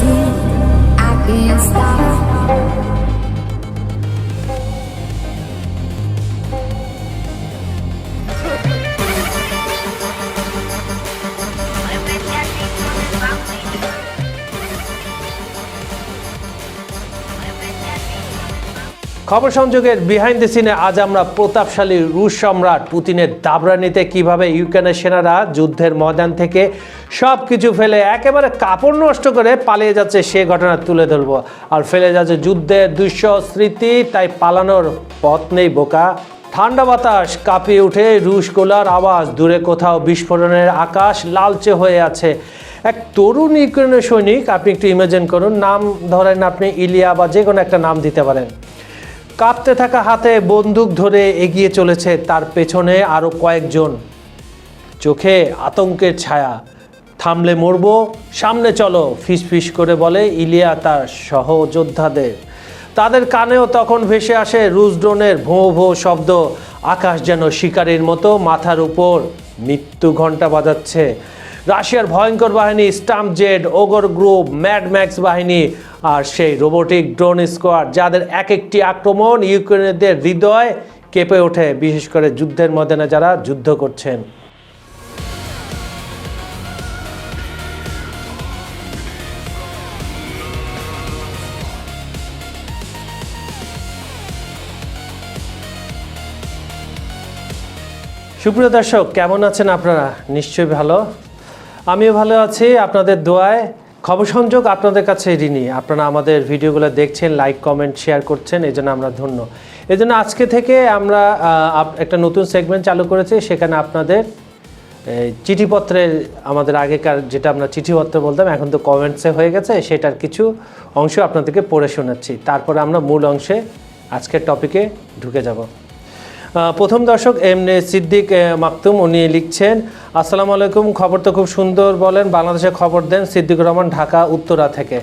deep. I can't stop. খবর সংযোগের behind the সিনে আজ আমরা প্রতাপশালী রুশ সম্রাট পুতিনের দাবরানিতে কীভাবে ইউক্রেনের সেনারা যুদ্ধের ময়দান থেকে সব কিছু ফেলে একেবারে কাপড় নষ্ট করে পালিয়ে যাচ্ছে সে ঘটনা তুলে ধরবো। আর ফেলে যাচ্ছে যুদ্ধের দুঃস স্মৃতি, তাই পালানোর পথ নেই বোকা। ঠান্ডা বাতাস কাঁপিয়ে উঠে রুশ গোলার আওয়াজ, দূরে কোথাও বিস্ফোরণের আকাশ লালচে হয়ে আছে। এক তরুণ ইউক্রেনের সৈনিক, আপনি একটু ইমাজিন করুন, নাম ধরেন আপনি ইলিয়া বা যে কোনো একটা নাম দিতে পারেন। কাঁপতে থাকা হাতে বন্দুক ধরে এগিয়ে চলেছে, তার পেছনে আরও কয়েকজন। চোখে আতঙ্কের ছায়া। থামলে মরব, সামনে চলো ফিস ফিস করে বলে ইলিয়া তার সহযোদ্ধাদের। তাদের কানেও তখন ভেসে আসে রুশ ড্রোনের ভোঁ ভোঁ শব্দ। আকাশ যেন শিকারির মতো, মাথার উপর মৃত্যু ঘণ্টা বাজাচ্ছে। রাশিয়ার ভয়ঙ্কর বাহিনী স্টাম্প জেড ওগর গ্রুপ, ম্যাড ম্যাক্স বাহিনী আর সেই রোবোটিক ড্রোন স্কোয়াড যাদের এক একটি আক্রমণ ইউক্রেনীয়দের হৃদয় কেঁপে ওঠে, বিশেষ করে যুদ্ধের ময়দানে যারা যুদ্ধ করছেন। সুপ্রিয় দর্শক, কেমন আছেন আপনারা? নিশ্চয়ই ভালো। আমিও ভালো আছি। আপনাদের দোয়ায় খবর সংযোগ আপনাদের কাছে ঋণী। আপনারা আমাদের ভিডিওগুলো দেখছেন লাইক কমেন্ট শেয়ার করছেন এই জন্য আমরা ধন্য। এই জন্য আজকে থেকে আমরা একটা নতুন সেগমেন্ট চালু করেছি, সেখানে আপনাদের চিঠিপত্রের, আমাদের আগেকার যেটা আমরা চিঠিপত্র বলতাম, এখন তো কমেন্টসে হয়ে গেছে, সেটার কিছু অংশ আপনাদেরকে পড়ে শোনাচ্ছি। তারপরে আমরা মূল অংশে আজকের টপিকে ঢুকে যাব। প্রথম দর্শক এমনি সিদ্দিক মাকতুম, উনি লিখছেন, আসসালামু আলাইকুম, খবর তো খুব সুন্দর বলেন, বাংলাদেশে খবর দেন সিদ্দিকুর রহমান ঢাকা, উত্তরা থেকে।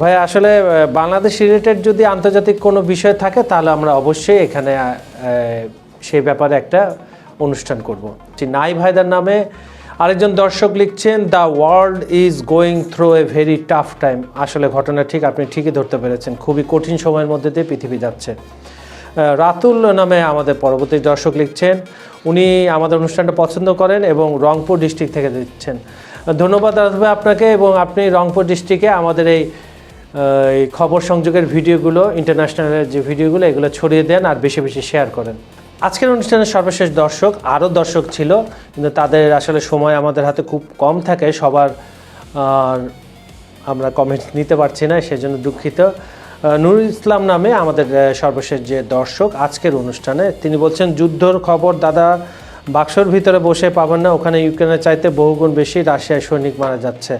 ভাই, আসলে বাংলাদেশ রিলেটেড যদি আন্তর্জাতিক কোনো বিষয় থাকে, তাহলে আমরা অবশ্যই এখানে সেই ব্যাপারে একটা অনুষ্ঠান করব। নাই ভাইদার নামে আরেকজন দর্শক লিখছেন, the world is going through a very tough time. আসলে ঘটনা ঠিক, আপনি ঠিকই ধরতে পেরেছেন, খুবই কঠিন সময়ের মধ্যে দিয়ে পৃথিবী যাচ্ছে। রাতুল নামে আমাদের পরবর্তী দর্শক লিখছেন। উনি আমাদের অনুষ্ঠানটা পছন্দ করেন এবং রংপুর ডিস্ট্রিক্ট থেকে দিচ্ছেন। ধন্যবাদ রাতুল আপনাকে এবং আপনি রংপুর ডিস্ট্রিক্টে আমাদের এই এই খবর সংযোগের ভিডিওগুলো ইন্টারন্যাশনালের যে ভিডিওগুলো, এগুলো ছড়িয়ে দেন আর বেশি বেশি শেয়ার করেন। আজকের অনুষ্ঠানের সর্বশেষ দর্শক আরও দর্শক ছিল, কিন্তু তাদের আসলে সময় আমাদের হাতে খুব কম থাকে, সবার আমরা কমেন্ট নিতে পারছি না, সেজন্য দুঃখিত। নুরুল ইসলাম নামে আমাদের সর্বশেষ যে দর্শক আজকের অনুষ্ঠানে, তিনি বলছেন, যুদ্ধর খবর দাদা বাক্সর ভিতরে বসে পাবেন না, ওখানে ইউক্রেনের চাইতে বহুগুণ বেশি রাশিয়ায় সৈনিক মারা যাচ্ছে।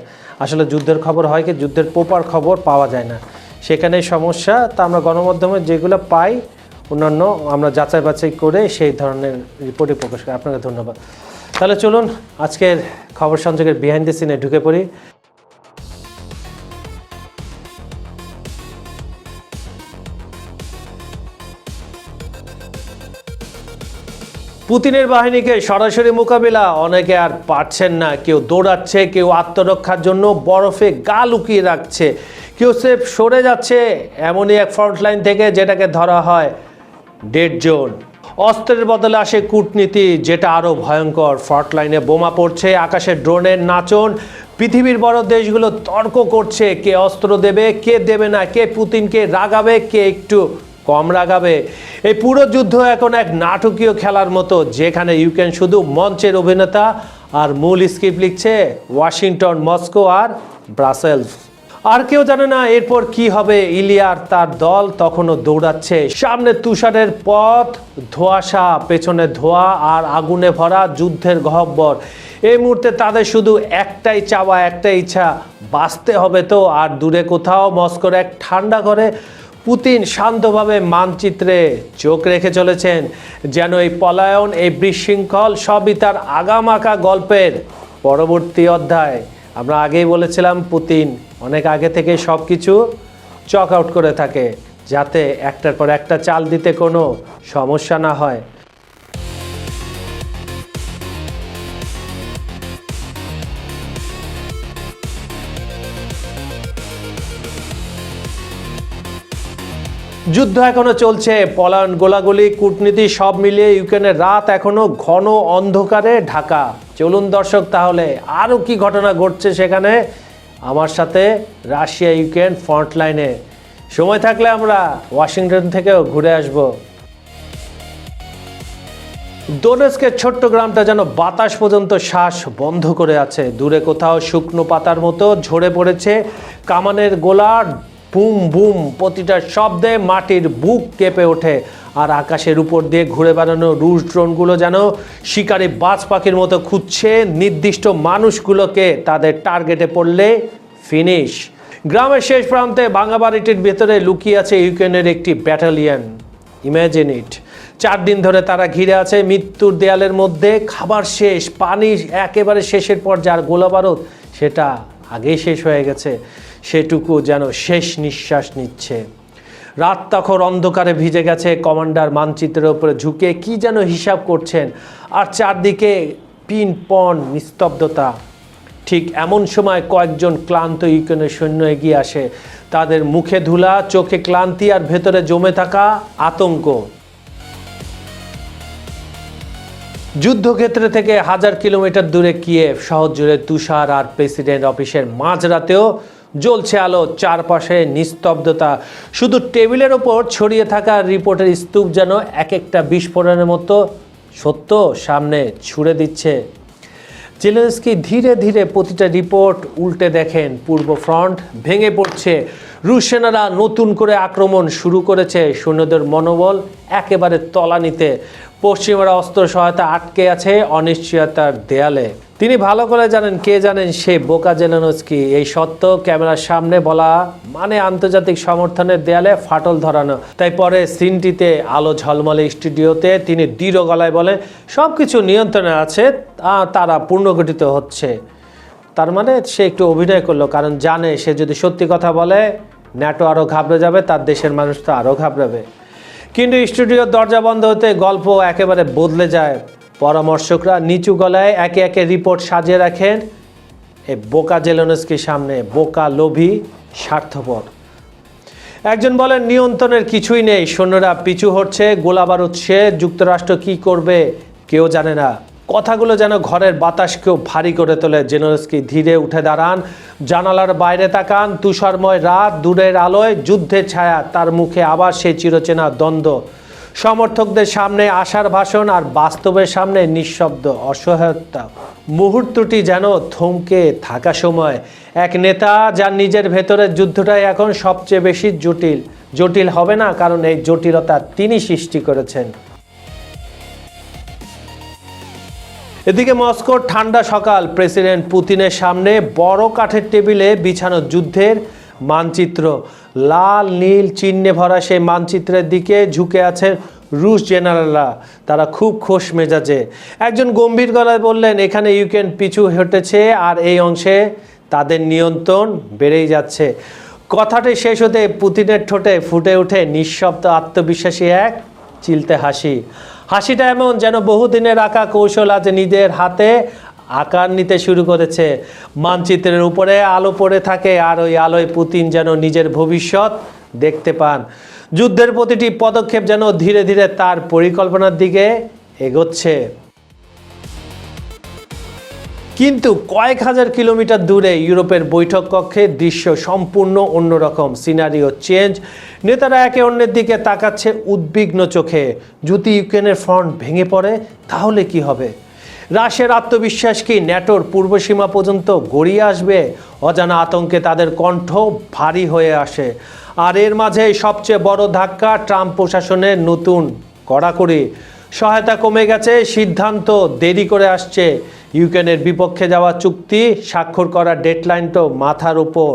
আসলে যুদ্ধের খবর হয় কি, যুদ্ধের প্রপার খবর পাওয়া যায় না। সেখানে সমস্যা, তা আমরা গণমাধ্যমে যেগুলো পাই, অন্যান্য আমরা যাচাই বাছাই করে সেই ধরনের রিপোর্টে প্রকাশ করি। আপনাকে ধন্যবাদ। তাহলে চলুন, আজকের খবর সংযোগের বিহাইন্ড দ্য সিনে ঢুকে পড়ি। পুতিনের বাহিনীকে সরাসরি মোকাবিলা। অনেকে আর পারছেন না। কেউ দৌড়াচ্ছে, কেউ আত্মরক্ষার জন্য বরফে গা লুকিয়ে রাখছে। কেউ সেফ সরে যাচ্ছে, এমনই এক ফ্রন্টলাইন থেকে যেটাকে ধরা হয় ডেড জোন। অস্ত্রের বদলে আসে কূটনীতি, যেটা আরও ভয়ঙ্কর। ফ্রন্টলাইনে বোমা পড়ছে, আকাশে ড্রোনের নাচন। পৃথিবীর বড় দেশগুলো তর্ক করছে, কে অস্ত্র দেবে, কে দেবে না, কে পুতিনকে রাগাবে, কে একটু কম রাগাবে। এই পুরো যুদ্ধ এখন এক নাটকীয় খেলার মতো, যেখানে ইউক্রেন শুধু মঞ্চের অভিনেতা আর মূল স্ক্রিপ্ট লিখছে ওয়াশিংটন, মস্কো আর ব্রাসেলস। আর কেউ জানে না এরপর কি হবে। ইলিয়ার তার দল তখনও দৌড়াচ্ছে। সামনে তুষারের পথ, ধোঁয়াশা, পেছনে ধোঁয়া আর আগুনে ভরা যুদ্ধের গহব্বর। এই মুহূর্তে তাদের শুধু একটাই চাওয়া, একটাই ইচ্ছা, বাঁচতে হবে তো, আর দূরে কোথাও মস্কোর এক ঠান্ডা করে পুতিন শান্তভাবে মানচিত্রে চোখ রেখে চলেছেন, যেন এই পলায়ন, এই বিশৃঙ্খল সবই তার আগামাকা গল্পের পরবর্তী অধ্যায়। আমরা আগেই বলেছিলাম, পুতিন অনেক আগে থেকে সব কিছু চক আউট করে থাকে, যাতে একটার পর একটা চাল দিতে কোনো সমস্যা না হয়। যুদ্ধ এখনও চলছে। পলায়ন, গোলাগুলি, কূটনীতি সব মিলিয়ে ইউক্রেনের রাত এখনও ঘন অন্ধকারে ঢাকা। চলুন দর্শক, তাহলে আরও কি ঘটনা ঘটছে সেখানে? আমার সাথে রাশিয়া, ইউক্রেন ফ্রন্ট লাইনে। সময় থাকলে আমরা ওয়াশিংটন থেকেও ঘুরে আসব। দোনেস্কের ছোট্ট গ্রামটা যেন বাতাস পর্যন্ত শ্বাস বন্ধ করে আছে। দূরে কোথাও শুকনো পাতার মতো ঝরে পড়েছে কামানের গোলা বুম বুম প্রতিটা শব্দে মাটির বুক কেঁপে ওঠে আর আকাশের উপর দিয়ে ঘুরে বেড়ানো রুশ ড্রোনগুলো যেন শিকারি বাজ পাখির মতো খুঁজছে নির্দিষ্ট মানুষগুলোকে তাদের টার্গেটে পড়লে ফিনিশ। গ্রামের শেষ প্রান্তে ভাঙা বাড়িটির ভেতরে লুকিয়ে আছে ইউক্রেনের একটি ব্যাটালিয়ন। ইম্যাজিন ইট চার দিন ধরে তারা ঘিরে আছে মৃত্যুর দেয়ালের মধ্যে। খাবার শেষ, পানি একেবারে শেষের পর যার গোলাবারুদ, সেটা আগেই শেষ হয়ে গেছে। সেটুকু যেন শেষ নিঃশ্বাস নিচ্ছে। রাত তখন অন্ধকারে ভিজে গেছে, কমান্ডার মানচিত্রের উপরে ঝুঁকে কি যেন হিসাব করছেন, আর চারদিকে পিন পন, নিস্তব্ধতা। ঠিক এমন সময় কয়েকজন ক্লান্ত ইউক্রেনের সৈন্য এগিয়ে আসে। তাদের মুখে ধুলা, চোখে ক্লান্তি আর ভেতরে জমে থাকা আতঙ্ক। যুদ্ধক্ষেত্র থেকে হাজার কিলোমিটার দূরে কিয়েভ শহর জুড়ে তুষার আর প্রেসিডেন্ট অফিসের মাঝরাতেও জ্বলছে আলো, চারপাশে নিস্তব্ধতা। শুধু টেবিলের ওপর ছড়িয়ে থাকা রিপোর্টের স্তূপ যেন এক একটা বিস্ফোরণের মতো সত্য সামনে ছুড়ে দিচ্ছে। জেলেন্সকি ধীরে ধীরে প্রতিটা রিপোর্ট উল্টে দেখেন, পূর্ব ফ্রন্ট ভেঙে পড়ছে। রুশ সেনারা নতুন করে আক্রমণ শুরু করেছে। সৈন্যদের মনোবল একেবারে তলানিতে। পশ্চিমারা অস্ত্র সহায়তা আটকে আছে অনিশ্চয়তার দেয়ালে। তিনি ভালো করে জানেন, কে জানেন সে বোকা জেলেনস্কি। এই সত্য ক্যামেরার সামনে বলা মানে আন্তর্জাতিক সমর্থনের দেয়ালে ফাটল ধরানো। তাই পরে সিনটিতে আলো ঝলমলে স্টুডিওতে তিনি দৃঢ় গলায় বলে সব কিছু নিয়ন্ত্রণে আছে তারা পূর্ণগঠিত হচ্ছে। তার মানে সে একটু অভিনয় করল, কারণ জানে সে যদি সত্যি কথা বলে, ন্যাটো আরও ঘাবড়ে যাবে, তার দেশের মানুষ তো আরও ঘাবড়াবে। কিন্তু স্টুডিওর দরজা বন্ধ হতে গল্প একেবারে বদলে যায়। পরামর্শকরা নিচু গলায় একে একে রিপোর্ট সাজিয়ে রাখেন। এ বোকা জেলনস্কির সামনে বোকা লোভী, স্বার্থপর। একজন বলেন, নিয়ন্ত্রণের কিছুই নেই, সৈন্যরা পিছু হচ্ছে গোলাবার উৎসে যুক্তরাষ্ট্র কি করবে, কেউ জানে না। কথাগুলো যেন ঘরের বাতাসকেও ভারী করে তোলে। জেনোস্কি ধীরে উঠে দাঁড়ান। জানালার বাইরে তাকান। তুষারময় রাত, দূরের আলোয়, যুদ্ধের ছায়া, তার মুখে আবার সেই চিরচেনা দ্বন্দ্ব। সমর্থকদের সামনে আশার ভাষণ আর বাস্তবের সামনে নিঃশব্দ অসহায়তা। মুহূর্তটি যেন থমকে থাকা সময়। এক নেতা যার নিজের ভেতরের যুদ্ধটাই এখন সবচেয়ে বেশি জটিল। জটিল হবে না, কারণ এই জটিলতা তিনি সৃষ্টি করেছেন। এদিকে মস্কোর ঠান্ডা সকাল। প্রেসিডেন্ট পুতিনের সামনে বড় কাঠের টেবিলে বিছানো যুদ্ধের মানচিত্র। লাল, নীল, চিহ্নে ভরা সেই মানচিত্রের দিকে ঝুঁকে আছেন রুশ জেনারেলরা। তারা খুব খোশ মেজাজে। একজন গম্ভীর গলায় বললেন, এখানে ইউক্রেন পিছু হেঁটেছে আর এই অংশে তাদের নিয়ন্ত্রণ বেড়েই যাচ্ছে। কথাটি শেষ হতে পুতিনের ঠোঁটে ফুটে ওঠে নিঃশব্দ আত্মবিশ্বাসী এক চিলতে হাসি। হাসিটা এমন যেন বহুদিনের আঁকা কৌশল আজ নিজের হাতে আকার নিতে শুরু করেছে। মানচিত্রের উপরে আলো পড়ে থাকে আর ওই আলোয় পুতিন যেন নিজের ভবিষ্যৎ দেখতে পান। যুদ্ধের প্রতিটি পদক্ষেপ যেন ধীরে ধীরে তার পরিকল্পনার দিকে এগোচ্ছে। কিন্তু কয়েক হাজার কিলোমিটার দূরে ইউরোপের বৈঠক কক্ষে দৃশ্য সম্পূর্ণ অন্যরকম। Scenario change. নেতারা একে অন্যের দিকে তাকাচ্ছে উদ্বিগ্ন চোখে। যদি ইউক্রেনের ফ্রন্ট ভেঙে পড়ে, তাহলে কি হবে? রাশিয়ার আত্মবিশ্বাস কি ন্যাটোর পূর্বসীমা পর্যন্ত গড়িয়ে আসবে? অজানা আতঙ্কে তাদের কণ্ঠ ভারী হয়ে আসে। আর এর মাঝে সবচেয়ে বড় ধাক্কা ট্রাম্প প্রশাসনের নতুন কড়াকড়ি। সহায়তা কমে গেছে, সিদ্ধান্ত দেরি করে আসছে। ইউক্রেনের বিপক্ষে যাওয়া চুক্তি স্বাক্ষর করার ডেডলাইন তো মাথার উপর।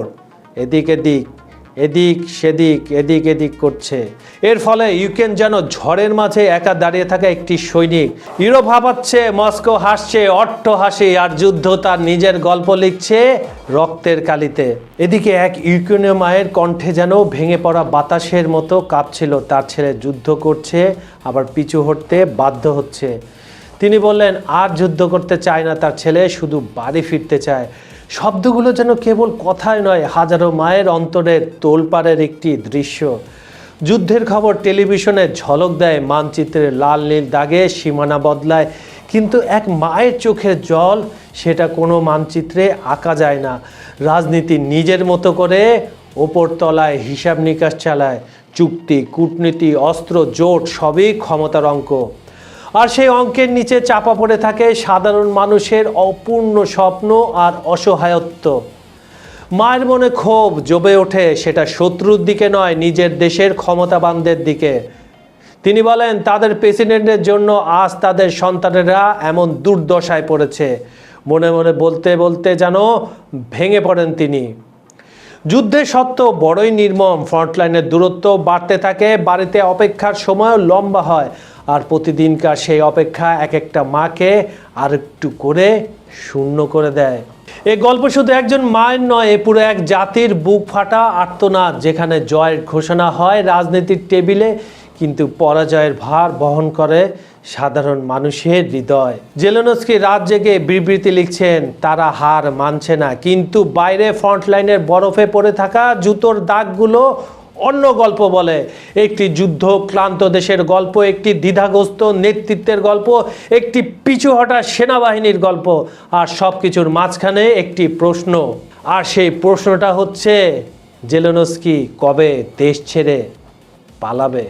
এদিক এদিক। এদিক সেদিক, এদিক এদিক করছে। এর ফলে ইউক্রেন যেন ঝড়ের মাঝে একা দাঁড়িয়ে থাকা একটি সৈনিক। ইউরোপ ভাবাচ্ছে মস্কো হাসছে, অট্ট হাসি, আর যুদ্ধ তার নিজের গল্প লিখছে রক্তের কালিতে। এদিকে এক ইউক্রেনীয় মায়ের কণ্ঠে যেন ভেঙে পড়া বাতাসের মতো কাঁপছিল তার ছেলে, যুদ্ধ করছে, আবার পিছু হটতে বাধ্য হচ্ছে। তিনি বললেন, আর যুদ্ধ করতে চায় না তার ছেলে, শুধু বাড়ি ফিরতে চায়। শব্দগুলো যেন কেবল কথাই নয়, হাজারো মায়ের অন্তরের তোলপাড়ের একটি দৃশ্য। যুদ্ধের খবর টেলিভিশনে ঝলক দেয়, মানচিত্রের লাল নীল দাগে সীমানা বদলায়। কিন্তু এক মায়ের চোখের জল, সেটা কোনো মানচিত্রে আঁকা যায় না। রাজনীতি নিজের মতো করে ওপর তলায় হিসাব নিকাশ চালায়। চুক্তি, কূটনীতি, অস্ত্র, জোট, সবই ক্ষমতার অঙ্ক। আর সেই অঙ্কের নিচে চাপা পড়ে থাকে সাধারণ মানুষের অপূর্ণ স্বপ্ন আর অসহায়ত্ব। মায়ের মনে ক্ষোভ জবে ওঠে, সেটা শত্রুর দিকে নয়, নিজের দেশের ক্ষমতাবানদের দিকে। তিনি বলেন, তাদের প্রেসিডেন্টের জন্য আজ তাদের সন্তানেরা এমন দুর্দশায় পড়েছে। মনে মনে বলতে বলতে যেন ভেঙে পড়েন তিনি। যুদ্ধের সত্য, বড়ই নির্মম, ফ্রন্টলাইনের দূরত্ব বাড়তে থাকে, বাড়িতে অপেক্ষার সময়ও লম্বা হয়। আর প্রতিদিনকার সেই অপেক্ষা এক একটা মাকে আর একটু করে শূন্য করে দেয়। এই গল্প শুধু একজন মায়ের নয়, এ পুরো এক জাতির বুক ফাটা আর্তনাদ, যেখানে জয়ের ঘোষণা হয় রাজনীতির টেবিলে, কিন্তু পরাজয়ের ভার বহন করে সাধারণ মানুষের হৃদয়। জেলেনস্কি রাত জেগে বিবৃতি লিখছেন, তারা হার মানছে না, কিন্তু বাইরে ফ্রন্টলাইনের বরফে পড়ে থাকা জুতোর দাগগুলো অন্য গল্প বলে। একটি যুদ্ধ ক্লান্ত দেশের গল্প, একটি দ্বিধাগ্রস্ত নেতৃত্বের গল্প, একটি পিছু হটা সেনাবাহিনীর গল্প, আর সব কিছুর মাঝখানে একটি প্রশ্ন। আর সেই প্রশ্নটা হচ্ছে, জেলেনস্কি কবে দেশ ছেড়ে পালাবে?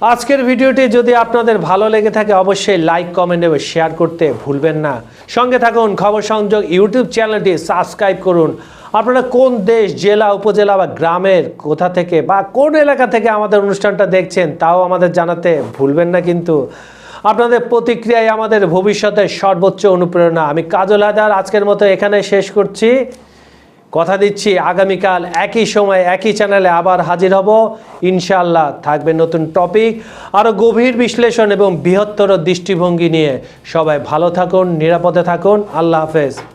আজকের ভিডিওটি যদি আপনাদের ভালো লেগে থাকে, অবশ্যই লাইক, কমেন্ট এবং শেয়ার করতে ভুলবেন না। সঙ্গে থাকুন খবর সংযোগ ইউটিউব চ্যানেলটি, সাবস্ক্রাইব করুন। আপনারা কোন দেশ, জেলা, উপজেলা বা গ্রামের কোথা থেকে বা কোন এলাকা থেকে আমাদের অনুষ্ঠানটা দেখছেন তাও আমাদের জানাতে ভুলবেন না কিন্তু। আপনাদের প্রতিক্রিয়ায় আমাদের ভবিষ্যতের সর্বোচ্চ অনুপ্রেরণা। আমি কাজল হায়দার আজকের মতো এখানে শেষ করছি। কথা দিচ্ছি, আগামীকাল একই সময় একই চ্যানেলে আবার হাজির হব। ইনশাআল্লাহ থাকবে নতুন টপিক। আরও গভীর বিশ্লেষণ এবং বৃহত্তর দৃষ্টিভঙ্গি নিয়ে সবাই ভালো থাকুন, নিরাপদে থাকুন। আল্লাহ হাফেজ।